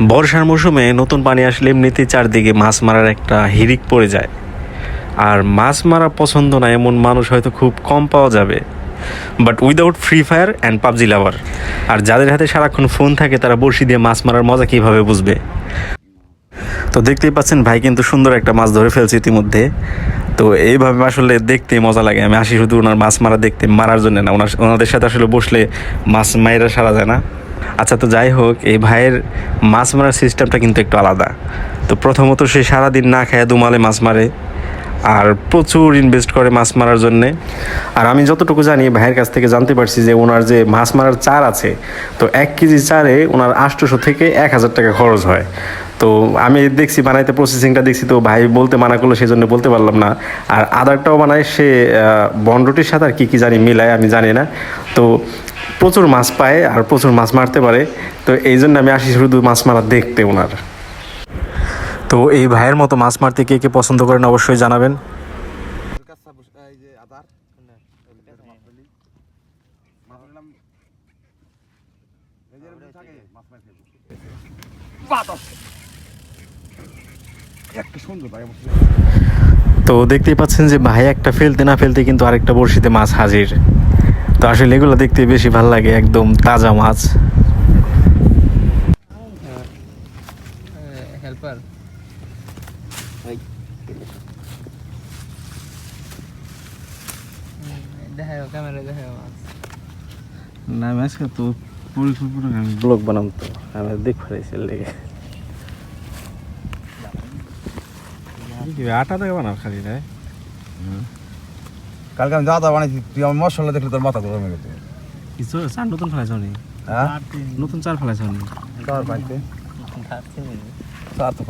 বর্ষার মৌসুমে নতুন পানি আসলে এমনিতে চারদিকে মাছ মারার একটা হিরিক পড়ে যায়। আর মাছ মারা পছন্দ না এমন মানুষ হয়তো খুব কম পাওয়া যাবে। But without free fire and PUBG lover. আর যাদের হাতে সারাক্ষণ ফোন থাকে, তারা বড়শি দিয়ে মাছ মারার মজা কীভাবে বুঝবে? তো দেখতেই পাচ্ছেন, ভাই কিন্তু সুন্দর একটা মাছ ধরে ফেলছে ইতিমধ্যে। তো এইভাবে আসলে দেখতে মজা লাগে। আমি আসি শুধু ওনার মাছ মারা দেখতে মারার জন্য না, ওনার ওনাদের সাথে আসলে বসলে মাছ মায়েরা সারা যায় না। আচ্ছা তো যাই হোক, এই ভাইয়ের মাছ মারার সিস্টেমটা কিন্তু একটু আলাদা। তো প্রথমত সে সারাদিন না খায়, দুমালে মাছ মারে আর প্রচুর ইনভেস্ট করে মাছ মারার জন্যে। আর আমি যতটুকু জানি, ভাইয়ের কাছ থেকে জানতে পারছি যে ওনার যে মাছ মারার চার আছে, তো এক কেজি চারে ওনার আটশোশো থেকে এক হাজার টাকা খরচ হয়। তো আমি দেখছি, বানাইতে প্রসেসিংটা দেখছি, তো ভাই বলতে মানা করল সেই জন্য বলতে পারলাম না। আর আদারটাও বানায়, সে বন্ডটির সাথে আর কী কী জানি মিলায়, আমি জানি না। তো প্রচুর মাছ পায় আর প্রচুর মাছ মারতে পারে। তো এই জন্য আমি আসি শুধু মাছ মারা দেখতে ওনার। তো এই ভাইয়ের মতো মাছ মারতে কে কে পছন্দ করেন অবশ্যই জানাবেন। তো দেখতেই পাচ্ছেন যে ভাই একটা ফেলতে না ফেলতে কিন্তু আরেকটা বড়শিতে মাছ হাজির। তো আসলে এগুলো দেখতে বেশি ভালো লাগে একদম তাজা মাছ। হেল্পার না আমি আজকে তো পরিকল্পনা আমি ব্লগ বানাম তো আমি দেখ লেগে। আটা থেকে বানাও খালি কালকে আমি দাদা বানাইছি তুই আমার মশলা দেখলে তোর মাথা গরম হয়ে গেছে। কিছু? চার নতুন ফেলাইছ নি? হ্যাঁ? নতুন চার ফেলাইছ নি? চার পাইতে চার তো